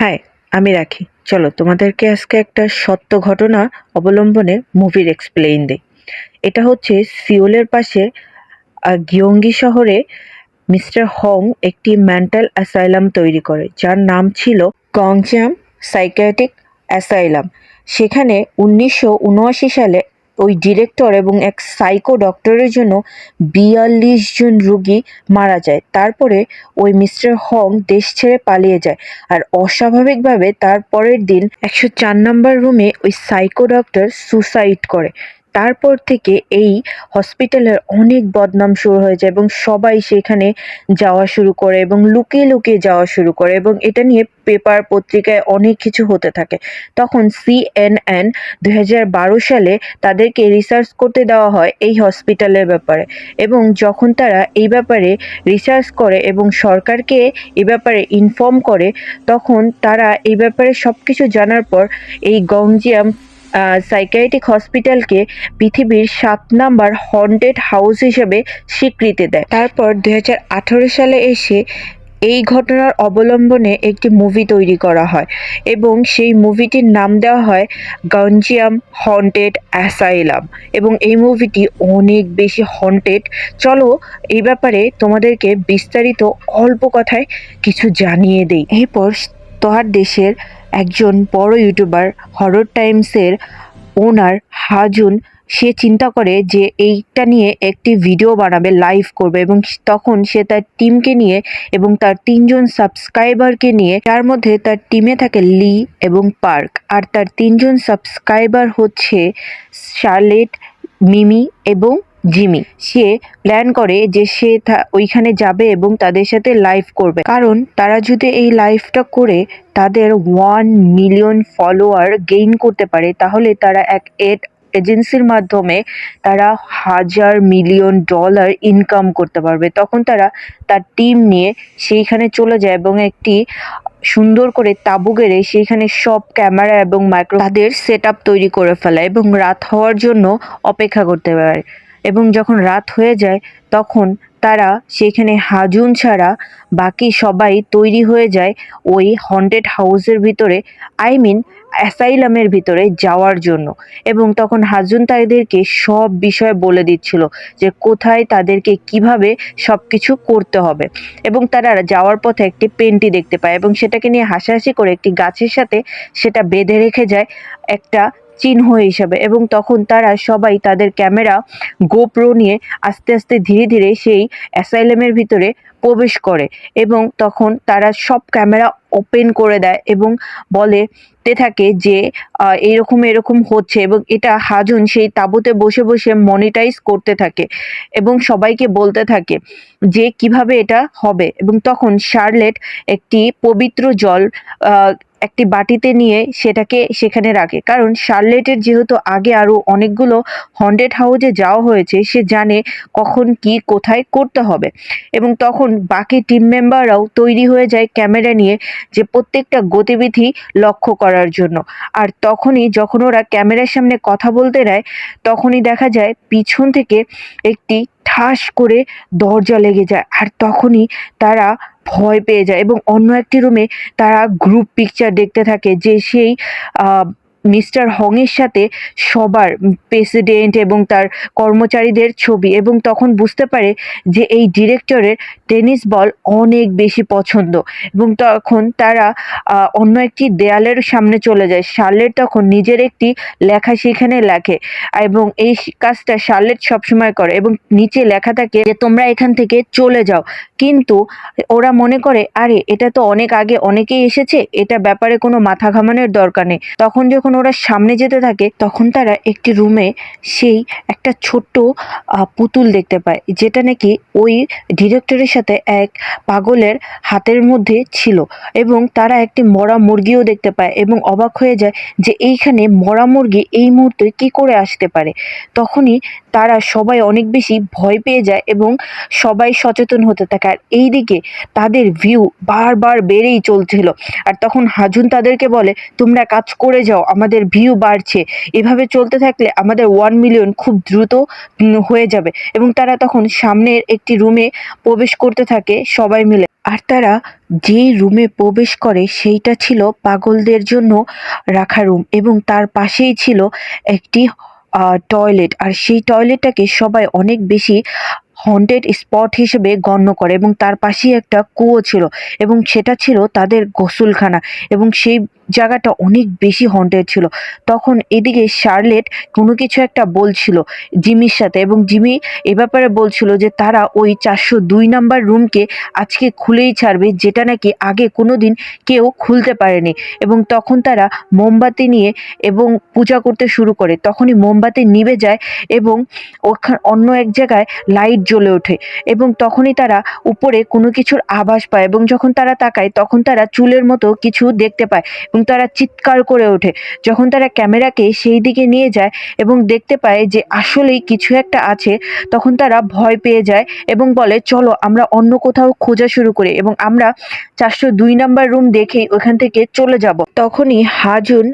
High, আমি রাখি। চলো, তোমাদেরকে আজকে একটা সত্য ঘটনা অবলম্বনে মুভির এক্সপ্লেইন দিই। এটা হচ্ছে সিওলের পাশে গিয়ঙ্গি শহরে মিস্টার হং একটি মেন্টাল অ্যাসাইলাম তৈরি করে, যার নাম ছিল গংজাম সাইকিয়াট্রিক অ্যাসাইলাম। সেখানে উনিশশো উনআশি সালে ওই ডিরেক্টর এবং এক সাইকো ডক্টরের জন্য বিয়াল্লিশ জন রুগী মারা যায়। তারপরে ওই মিস্টার হং দেশ ছেড়ে পালিয়ে যায়। আর অস্বাভাবিকভাবে তার পরের দিন একশো চার নম্বর রুমে ওই সাইকো ডক্টর সুসাইড করে। তারপর থেকে এই হসপিটালের অনেক বদনাম শুরু হয়ে যায় এবং সবাই সেখানে যাওয়া শুরু করে এবং লুকিয়ে লুকিয়ে যাওয়া শুরু করে এবং এটা নিয়ে পেপার পত্রিকায় অনেক কিছু হতে থাকে। তখন সিএনএন হাজার বারো সালে তাদেরকে রিসার্চ করতে দেওয়া হয় এই হসপিটালের ব্যাপারে এবং যখন তারা এই ব্যাপারে রিসার্চ করে এবং সরকারকে এই ব্যাপারে ইনফর্ম করে, তখন তারা এই ব্যাপারে সব কিছু জানার পর এই গংজিয়াম সাইকিয়াট্রিক হসপিটালকে পৃথিবীর সাত নাম্বার হন্টেড হাউস হিসেবে স্বীকৃতি দেয়। তারপর দু হাজার আঠেরো সালে এসে এই ঘটনার অবলম্বনে একটি মুভি তৈরি করা হয় এবং সেই মুভিটির নাম দেওয়া হয় গঞ্জিয়াম হন্টেড অ্যাসাইলাম এবং এই মুভিটি অনেক বেশি হন্টেড চলো এই ব্যাপারে তোমাদেরকে বিস্তারিত অল্প কথায় কিছু জানিয়ে দেই। এরপর তোহার দেশের একজন বড় ইউটিউবার হরর টাইমসের ওনার হাজুন, সে চিন্তা করে যে এইটা নিয়ে একটি ভিডিও বানাবে লাইভ করবে এবং তখন সে তার টিমকে নিয়ে এবং তার তিনজন সাবস্ক্রাইবারকে নিয়ে তার মধ্যে তার টিমে থাকে লি এবং পার্ক আর তার তিনজন সাবস্ক্রাইবার হচ্ছে শার্লেট মিমি এবং জিমি। সে প্ল্যান করে যে সে ওইখানে যাবে এবং তাদের সাথে লাইভ করবে। কারণ তারা যদি এই লাইভটা করে তাদের ওয়ান মিলিয়ন ফলোয়ার গেইন করতে পারে, তাহলে তারা এক এড এজেন্সির মাধ্যমে তারা হাজার মিলিয়ন ডলার ইনকাম করতে পারবে। তখন তারা তার টিম নিয়ে সেইখানে চলে যায় এবং একটি সুন্দর করে তাঁবু গেড়ে সেইখানে সব ক্যামেরা এবং মাইক্রো তাদের সেট তৈরি করে ফেলে এবং রাত হওয়ার জন্য অপেক্ষা করতে পারে। এবং যখন রাত হয়ে যায়, তখন তারা সেখানে হাজুন ছাড়া বাকি সবাই তৈরি হয়ে যায় ওই হন্টেড হাউসের ভিতরে আই মিন অ্যাসাইলামের ভিতরে যাওয়ার জন্য। এবং তখন হাজুন তাদেরকে সব বিষয় বলে দিচ্ছিল যে কোথায় তাদেরকে কীভাবে সব কিছু করতে হবে। এবং তারা যাওয়ার পথে একটি পেনটি দেখতে পায় এবং সেটাকে নিয়ে হাসাহাসি করে একটি গাছের সাথে সেটা বেঁধে রেখে যায়। একটা চিহ্ন হিসাবে এবং তখন তারা সবাই তাদের ক্যামেরা, গোপ্রো নিয়ে আস্তে আস্তে ধীরে ধীরে সেই অ্যাসাইলামের ভিতরে প্রবেশ করে এবং তখন তারা সব ক্যামেরা ওপেন করে দেয় এবং বলে তে থাকে যে এরকম এরকম হচ্ছে এবং এটা হাজুন সেই তাঁবুতে বসে বসে মনিটাইজ করতে থাকে এবং সবাইকে বলতে থাকে যে কীভাবে এটা হবে এবং তখন শার্লেট একটি পবিত্র জল একটি বাটিতে নিয়ে সেটাকে সেখানে রাখে। কারণ শার্লেটের যেহেতু আগে আরও অনেকগুলো হন্ডেড হাউসে যাওয়া হয়েছে, সে জানে কখন কি কোথায় করতে হবে। এবং তখন বাকি টিম মেম্বাররাও তৈরি হয়ে যায় ক্যামেরা নিয়ে যে প্রত্যেকটা গতিবিধি লক্ষ্য করার জন্য। আর তখনই যখন ওরা ক্যামেরার সামনে কথা বলতে নেয়, তখনই দেখা যায় পিছন থেকে একটি ঠাস করে দরজা লেগে যায়। আর তখনই তারা ভয় পেয়ে যায় এবং অন্য একটি রুমে তারা গ্রুপ পিকচার দেখতে থাকে যে সেই মিস্টার হংয়ের সাথে সবার প্রেসিডেন্ট এবং তার কর্মচারীদের ছবি এবং তখন বুঝতে পারে যে এই ডিরেক্টরের টেনিস বল অনেক বেশি পছন্দ এবং তখন তারা অন্য একটি দেয়ালের সামনে চলে যায়। শার্লেট তখন নিজের একটি লেখা সেখানে লেখে এবং এই কাজটা শার্লেট সবসময় করে এবং নিচে লেখা থাকে যে, তোমরা এখান থেকে চলে যাও। কিন্তু ওরা মনে করে, আরে, এটা তো অনেক আগে অনেকেই এসেছে, এটা ব্যাপারে কোনো মাথা ঘামানোর দরকার নেই। তখন যখন ওরা সামনে যেতে থাকে, তখন তারা একটি রুমে সেই একটা ছোট্ট পুতুল দেখতে পায়, যেটা নাকি ওই ডিরেক্টরের সাথে এক পাগলের হাতের মধ্যে ছিল এবং তারা একটি মরা মুরগিও দেখতে পায় এবং অবাক হয়ে যায় যে এইখানে মরা মুরগি এই মুহূর্তে কি করে আসতে পারে। তখনই তারা সবাই অনেক বেশি ভয় পেয়ে যায় এবং সবাই সচেতন হতে থাকে। আর এইদিকে তাদের ভিউ বারবার বেড়েই চলছিল। আর তখন হাজুন তাদেরকে বলে, তোমরা কাজ করে যাও আমাদের ভিউ বাড়ছে। এভাবে চলতে থাকলে আমাদের ওয়ান মিলিয়ন খুব দ্রুত হয়ে যাবে। এবং তারা তখন সামনের একটি রুমে প্রবেশ করতে থাকে সবাই মিলে। আর তারা যেই রুমে প্রবেশ করে, সেইটা ছিল পাগলদের জন্য রাখা রুম এবং তার পাশেই ছিল একটি টয়লেট আর সেই টয়লেটটাকে সবাই অনেক বেশি হন্টেড স্পট হিসেবে গণ্য করে এবং তার পাশেই একটা কুয়ো ছিল এবং সেটা ছিল তাদের গোসলখানা। এবং সেই জায়গাটা অনেক বেশি হন্টেড ছিল। তখন এদিকে শার্লেট কোনো কিছু একটা বলছিল জিমির সাথে এবং জিমি এ ব্যাপারে বলছিল যে তারা ওই চারশো দুই নাম্বার রুমকে আজকে খুলেই ছাড়বে, যেটা নাকি আগে কোনো দিন কেউ খুলতে পারেনি। এবং তখন তারা মোমবাতি নিয়ে এবং পূজা করতে শুরু করে। তখনই মোমবাতি নিভে যায় এবং ওখান অন্য এক জায়গায় লাইট জ্বলে ওঠে এবং তখনই তারা উপরে কোনো কিছুর আভাস পায় এবং যখন তারা তাকায় তখন তারা চুলের মতো কিছু দেখতে পায় এবং তারা চিৎকার করে ওঠে, যখন তারা ক্যামেরাকে সেই দিকে নিয়ে যায় এবং দেখতে পায় যে আসলেই কিছু একটা আছে, তখন তারা ভয় পেয়ে যায় এবং বলে, চলো, আমরা অন্য কোথাও খোঁজা শুরু করি এবং আমরা চারশো দুই নাম্বার রুম দেখেই ওখান থেকে চলে যাব। তখনই হাজুন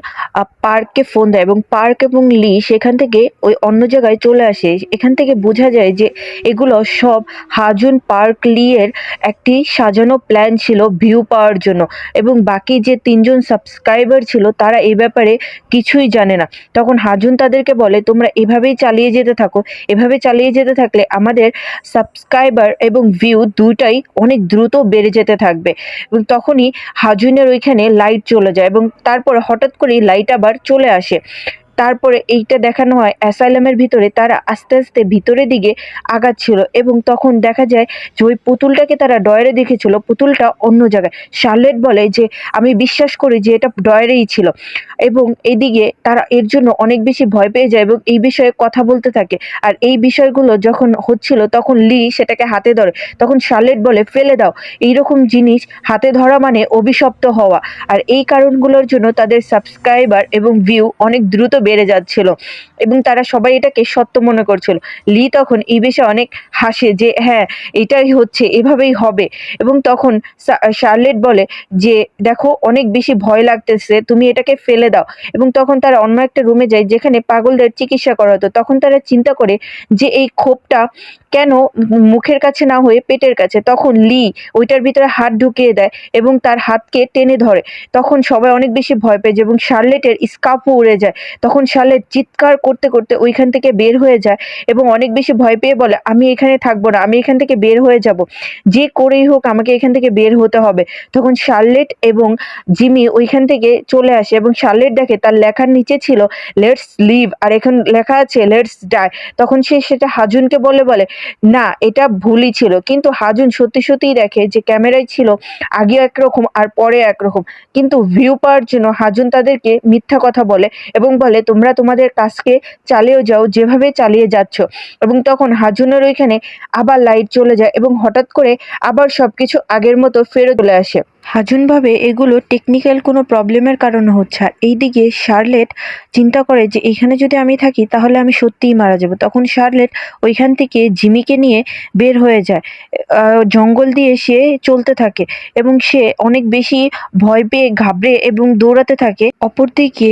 পার্ককে ফোন দেয় এবং পার্ক এবং লি সেখান থেকে ওই অন্য জায়গায় চলে আসে। এখান থেকে বোঝা যায় যে এগুলো সব হাজুন, পার্ক, লিয়ের একটি সাজানো প্ল্যান ছিল ভিউ পাওয়ার জন্য এবং বাকি যে তিনজন সাবস্ক্রাইবার ছিল, তারা এই ব্যাপারে কিছুই জানে না। তখন হাজুন তাদেরকে বলে, তোমরা এভাবেই চালিয়ে যেতে থাকো। এভাবে চালিয়ে যেতে থাকলে আমাদের সাবস্ক্রাইবার এবং ভিউ দুটাই অনেক দ্রুত বেড়ে যেতে থাকবে। এবং তখনই হাজুনের ওইখানে লাইট চলে যায় এবং তারপর হঠাৎ করেই লাইট আবার চলে আসে। তারপরে এইটা দেখানো হয় অ্যাসাইলামের ভিতরে, তারা আস্তে আস্তে ভিতরের দিকে আগাচ্ছিল এবং তখন দেখা যায় যে ওই পুতুলটাকে তারা ডয়ারে দেখেছিল, পুতুলটা অন্য জায়গায়। শার্লেট বলে যে, আমি বিশ্বাস করি যে এটা ডয়ারেই ছিল। এবং এদিকে তারা এর জন্য অনেক বেশি ভয় পেয়ে যায় এবং এই বিষয়ে কথা বলতে থাকে। আর এই বিষয়গুলো যখন হচ্ছিল, তখন লি সেটাকে হাতে ধরে। তখন শার্লেট বলে, ফেলে দাও। এইরকম জিনিস হাতে ধরা মানে অভিশপ্ত হওয়া। আর এই কারণগুলোর জন্য তাদের সাবস্ক্রাইবার এবং ভিউ অনেক দ্রুত বেড়ে যাচ্ছিল এবং তারা সবাই এটাকে সত্য মনে করছিল। লি তখন এই বিষয়ে অনেক হাসে যে হ্যাঁ এটাই হচ্ছে, এভাবেই হবে। এবং তখন শার্লেট বলে যে, দেখো, অনেক বেশি ভয় লাগতেছে, তুমি এটাকে ফেলে দাও। এবং তখন তারা অন্য একটা রুমে যায় যেখানে পাগলদের চিকিৎসা করা হতো। তখন তারা চিন্তা করে যে, এই ক্ষোভটা কেন মুখের কাছে না হয়ে পেটের কাছে? তখন লি ওইটার ভিতরে হাত ঢুকিয়ে দেয় এবং তার হাতকে টেনে ধরে। তখন সবাই অনেক বেশি ভয় পেয়ে যায় এবং শার্লেটের স্কার্ফও উড়ে যায়। তখন শার্লেট চিৎকার করতে করতে ওইখান থেকে বের হয়ে যায় এবং অনেক বেশি ভয় পেয়ে বলে, আমি এখানে থাকব না, আমি এখান থেকে বের হয়ে যাব। যে করেই হোক আমাকে এখান থেকে বের হতে হবে। তখন শার্লেট এবং জিমি ওইখান থেকে চলে আসে এবং শার্লেট দেখে তার লেখার নিচে ছিল লেটস লিভ আর এখন লেখা আছে লেটস ডাই তখন সে সেটা হাজুনকে বলে বলে, না, এটা ভুলই ছিল। কিন্তু হাজুন সত্যি সত্যিই দেখে যে ক্যামেরায় ছিল আগে একরকম আর পরে একরকম। কিন্তু ভিউ পাওয়ার জন্য হাজুন তাদেরকে মিথ্যা কথা বলে এবং বলে তোমরা তোমাদের কাজকে চালিয়ে যাও, যেভাবে চালিয়ে যাচ্ছ। এবং তখন হাজুনের ওইখানে আবার লাইট চলে যায় এবং হঠাৎ করে আবার সবকিছু আগের মতো ফেরত চলে আসে। হাজুন ভাবে এগুলো টেকনিক্যাল কোনো প্রবলেমের কারণে হচ্ছে। আর এইদিকে শার্লেট চিন্তা করে যে এখানে যদি আমি থাকি, তাহলে আমি সত্যিই মারা যাব। তখন শার্লেট ওইখান থেকে জিমিকে নিয়ে বের হয়ে যায়। জঙ্গল দিয়ে সে চলতে থাকে এবং সে অনেক বেশি ভয় পেয়ে ঘাবড়ে এবং দৌড়াতে থাকে। অপরদিকে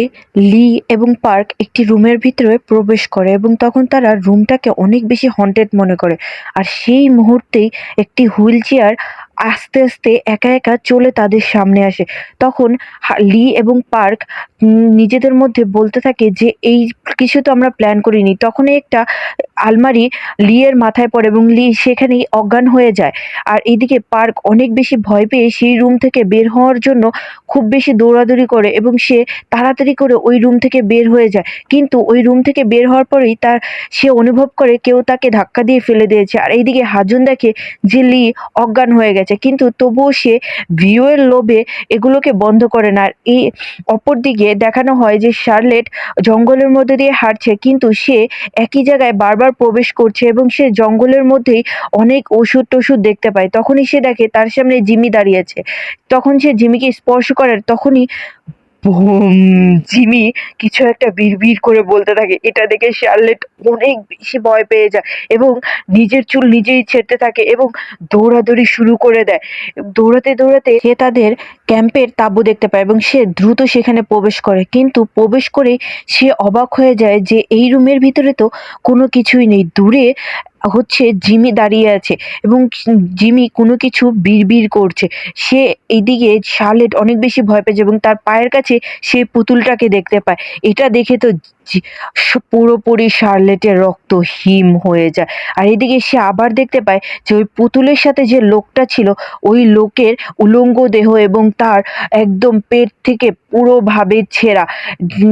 লি এবং পার্ক একটি রুমের ভিতরে প্রবেশ করে এবং তখন তারা রুমটাকে অনেক বেশি হন্টেড মনে করে। আর সেই মুহূর্তেই একটি হুইল চেয়ার আস্তে আস্তে একা একা চলে তাদের সামনে আসে। তখন লি এবং পার্ক নিজেদের মধ্যে বলতে থাকে যে, এই কিছু তো আমরা প্ল্যান করিনি। তখনই একটা আলমারি লিয়ের মাথায় পড়ে এবং লি সেখানেই অজ্ঞান হয়ে যায়। আর এদিকে পার্ক অনেক বেশি ভয় পেয়ে সেই রুম থেকে বের হওয়ার জন্য খুব বেশি দৌড়াদৌড়ি করে এবং সে তাড়াতাড়ি করে ওই রুম থেকে বের হয়ে যায়। কিন্তু ওই রুম থেকে বের হওয়ার পরেই তার, সে অনুভব করে কেউ তাকে ধাক্কা দিয়ে ফেলে দিয়েছে। আর এইদিকে হাজুন দেখে যে লি অজ্ঞান হয়ে গেছে। কিন্তু তবুও সে ভিউয়ের লোভে এগুলোকে বন্ধ করে না। আর এই অপরদিকে দেখানো হয় যে শার্লেট জঙ্গলের মধ্যে দিয়ে হাঁটছে, কিন্তু সে একই জায়গায় বারবার প্রবেশ করছে এবং সে জঙ্গলের মধ্যেই অনেক ওষুধ টষুধ দেখতে পায়। তখনই সে দেখে তার সামনে জিমি দাঁড়িয়েছে তখন সে জিমিকে স্পর্শ করার তখনই জিমি কিছু একটা বিড়বিড় করে বলতে থাকে। এটা দেখে শার্লেট অনেক বেশি ভয় পেয়ে যায় এবং নিজের চুল নিজেই ছেড়তে থাকে এবং দৌড়াদৌড়ি শুরু করে দেয়। দৌড়াতে দৌড়াতে সে তাদের ক্যাম্পের তাঁবু দেখতে পায় এবং সে দ্রুত সেখানে প্রবেশ করে। কিন্তু প্রবেশ করে সে অবাক হয়ে যায় যে এই রুমের ভিতরে তো কোনো কিছুই নেই। দূরে হচ্ছে জিমি দাঁড়িয়ে আছে এবং জিমি কোনো কিছু বিড়বিড় করছে। সে এইদিকে শার্লেট অনেক বেশি ভয় পেয়েছে এবং তার পায়ের কাছে সে পুতুলটাকে দেখতে পায়। এটা দেখে তো পুরোপুরি শার্লেটের রক্ত হিম হয়ে যায়। আর এদিকে সে আবার দেখতে পায় যে ওই পুতুলের সাথে যে লোকটা ছিল, ওই লোকের উলঙ্গ দেহ এবং তার একদম পেট থেকে পুরোভাবে ছেঁড়া।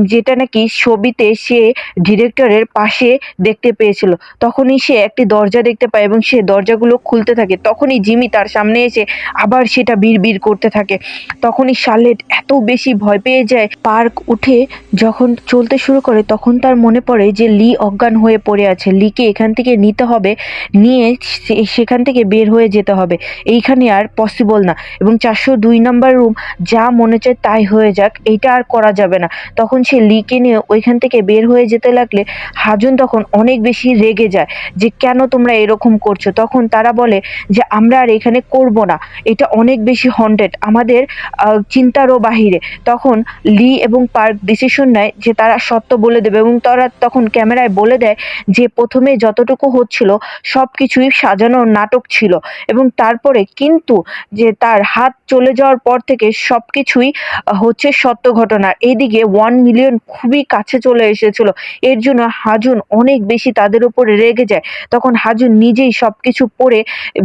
যেটা নাকি ছবিতে সে ডিরেক্টরের পাশে দেখতে পেয়েছিল। তখনই সে একটি দরজা দেখতে পায় এবং সে দরজাগুলো খুলতে থাকে। তখনই জিমি তার সামনে এসে আবার সেটা বিড়বিড় করতে থাকে। তখনই শার্লেট এত বেশি ভয় পেয়ে যায়। পার্ক উঠে যখন চলতে শুরু করে তখন তার মনে পড়ে যে লি অজ্ঞান হয়ে পড়ে আছে। লিকে এখান থেকে নিতে হবে, নিয়ে সেখান থেকে বের হয়ে যেতে হবে। এইখানে আর পসিবল না। এবং চারশো দুই নাম্বার রুম যা মনে চায় তাই হয়ে যাক, এইটা আর করা যাবে না। তখন সে লিকে নিয়ে ওইখান থেকে বের হয়ে যেতে লাগলে হাজুন তখন অনেক বেশি রেগে যায় যে, কেন তোমরা এরকম করছ? তখন তারা বলে যে, আমরা আর এখানে করব না। এটা অনেক বেশি হন্টেড আমাদের চিন্তারও বাহিরে। তখন লি এবং পার্ক ডিসিশন নেয় যে, তারা সত্য বলে দেবে এবং তারা তখন ক্যামেরায় বলে দেয় যে প্রথমে যতটুকু হচ্ছিল সব কিছুই সাজানোর নাটক ছিল এবং তারপরে কিন্তু যে তার হাত চলে যাওয়ার পর থেকে সব কিছুই হচ্ছে সত্য ঘটনা। এইদিকে ওয়ান মিলিয়ন খুবই কাছে চলে এসেছিল। এর জন্য হাজুন অনেক বেশি তাদের উপরে রেগে যায়। তখন হাজুন নিজেই সব কিছু পড়ে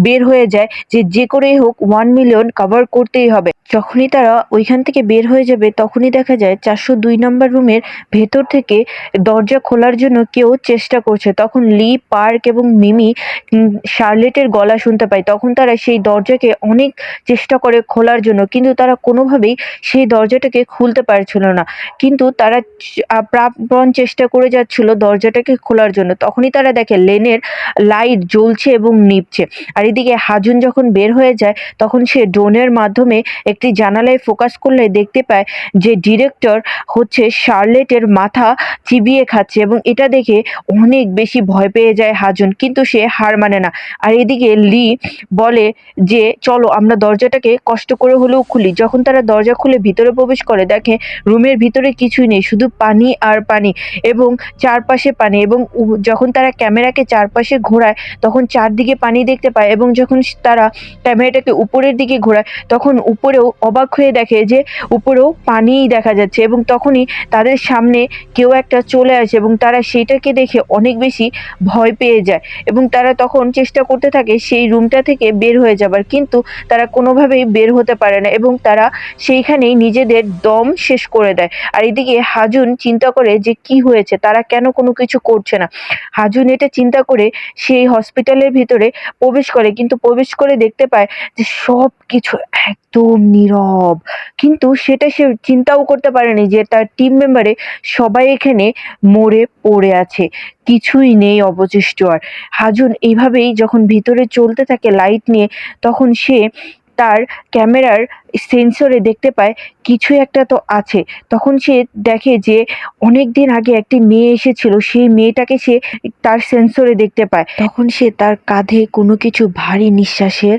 বের হয়ে যায় যে যে করেই হোক ওয়ান মিলিয়ন কভার করতেই হবে। যখনই তারা ওইখান থেকে বের হয়ে যাবে তখনই দেখা যায় চারশো দুই নম্বর রুমের ভেতর থেকে দরজা খোলার জন্য কেউ চেষ্টা করছে। তখন লি, পার্ক এবং মিমি শার্লেটের গলা শুনতে পায়। তখন তারা সেই দরজাকে অনেক চেষ্টা করে খোলার জন্য, কিন্তু তারা কোনোভাবেই সেই দরজাটাকে খুলতে পারছিল না। কিন্তু তারা প্রাণপণ চেষ্টা করে যাচ্ছিল দরজাটাকে খোলার জন্য। তখনই তারা দেখে লেনের লাইট জ্বলছে এবং নিভছে। আর এদিকে হাজুন যখন বের হয়ে যায়, তখন সে ড্রোনের মাধ্যমে একটি জানালায় ফোকাস করলে দেখতে পায় যে ডিরেক্টর হচ্ছে শার্লেটের মাথা চিবিয়ে খাচ্ছে এবং এটা দেখে অনেক বেশি ভয় পেয়ে যায় হাজুন, কিন্তু সে হার মানে না। আর এদিকে লি বলে যে, চলো, আমরা দরজাটাকে কষ্ট করে হলেও খুলি। যখন তারা দরজা খুলে ভিতরে প্রবেশ করে, দেখে রুমের ভিতরে কিছুই নেই, শুধু পানি আর পানি এবং চারপাশে পানি এবং যখন তারা ক্যামেরাকে চারপাশে ঘোরায়, তখন চারদিকে পানি দেখতে পায় এবং যখন তারা ক্যামেরাটাকে উপরের দিকে ঘোরায়, তখন উপরেও অবাক হয়ে দেখে যে, উপরেও পানিই দেখা যাচ্ছে এবং তখনই তাদের সামনে কেউ একটা চলে আসে এবং তারা সেইটাকে দেখে অনেক বেশি ভয় পেয়ে যায় এবং তারা তখন চেষ্টা করতে থাকে সেই রুমটা থেকে বের হয়ে যাবার, কিন্তু তারা কোনোভাবেই বের হতে পারে না এবং তারা সেইখানেই নিজেদের দম শেষ করে দেয়। আর এদিকে হাজুন চিন্তা করে যে কি হয়েছে, তারা কেন কোনো কিছু করছে না? হাজুন এটা চিন্তা করে সেই হসপিটালের ভিতরে প্রবেশ করে, কিন্তু প্রবেশ করে দেখতে পায় যে সব কিছু একদম নীরব। কিন্তু সেটা সে চিন্তাও করতে পারেনি যে তার টিম মেম্বারে সবাই এখানে মরে পড়ে আছে। কিছুই নেই অবশিষ্ট আর। হাজুন, এইভাবেই যখন ভিতরে চলতে থাকে লাইট নিয়ে, তখন সে তার ক্যামেরার সেন্সরে দেখতে পায় কিছু একটা তো আছে। তখন সে দেখে যে অনেক দিন আগে একটি মেয়ে এসেছিল, সেই মেয়েটাকে সে তার সেন্সরে দেখতে পায়। তখন সে তার কাঁধে কোনো কিছু ভারী নিঃশ্বাসের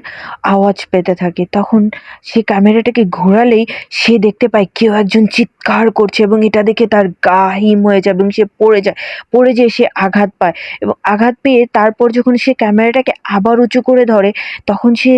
আওয়াজ পেতে থাকে। তখন সে ক্যামেরাটাকে ঘোরালেই সে দেখতে পায়, কেউ একজন চিৎকার করছে এবং এটা দেখে তার গা হিম হয়ে যায় এবং সে পড়ে যায়। পড়ে যেয়ে সে আঘাত পায় এবং আঘাত পেয়ে তারপর যখন সে ক্যামেরাটাকে আবার উঁচু করে ধরে, তখন সে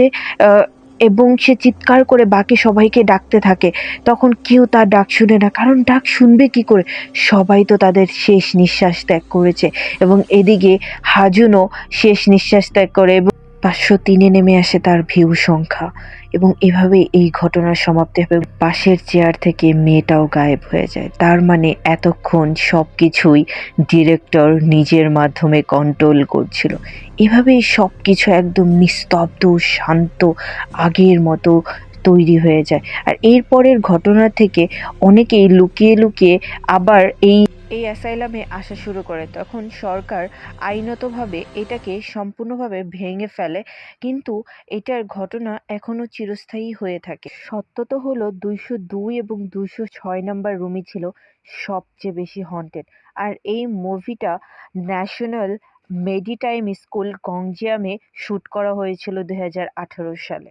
এবং সে চিৎকার করে বাকি সবাইকে ডাকতে থাকে। তখন কেউ তার ডাক শুনে না, কারণ ডাক শুনবে কি করে? সবাই তো তাদের শেষ নিঃশ্বাস ত্যাগ করেছে এবং এদিকে হাজুনও শেষ নিঃশ্বাস ত্যাগ করে এবং পাঁচশো তিনে নেমে আসে তার ভিউ সংখ্যা এবং এভাবে এই ঘটনার সমাপ্তি হবে। পাশের চেয়ার থেকে মেয়েটাও গায়েব হয়ে যায়। তার মানে এতক্ষণ সব কিছুই ডিরেক্টর নিজের মাধ্যমে কন্ট্রোল করছিল। এভাবেই সব কিছু একদম নিস্তব্ধ, শান্ত, আগের মতো তৈরি হয়ে যায়। আর এরপরের ঘটনা থেকে অনেকেই লুকিয়ে লুকিয়ে আবার এই এই অ্যাসাইলামে আসা শুরু করে। তখন সরকার আইনতভাবে এটাকে সম্পূর্ণভাবে ভেঙে ফেলে, কিন্তু এটার ঘটনা এখনও চিরস্থায়ী হয়ে থাকে। সত্য তো হলো দুইশো দুই এবং দুইশো ছয় নম্বর রুমই ছিল সবচেয়ে বেশি হন্টেড আর এই মুভিটা ন্যাশনাল মেডিটাইম স্কুল গংজিয়ামে শ্যুট করা হয়েছিল দু হাজার আঠারো সালে।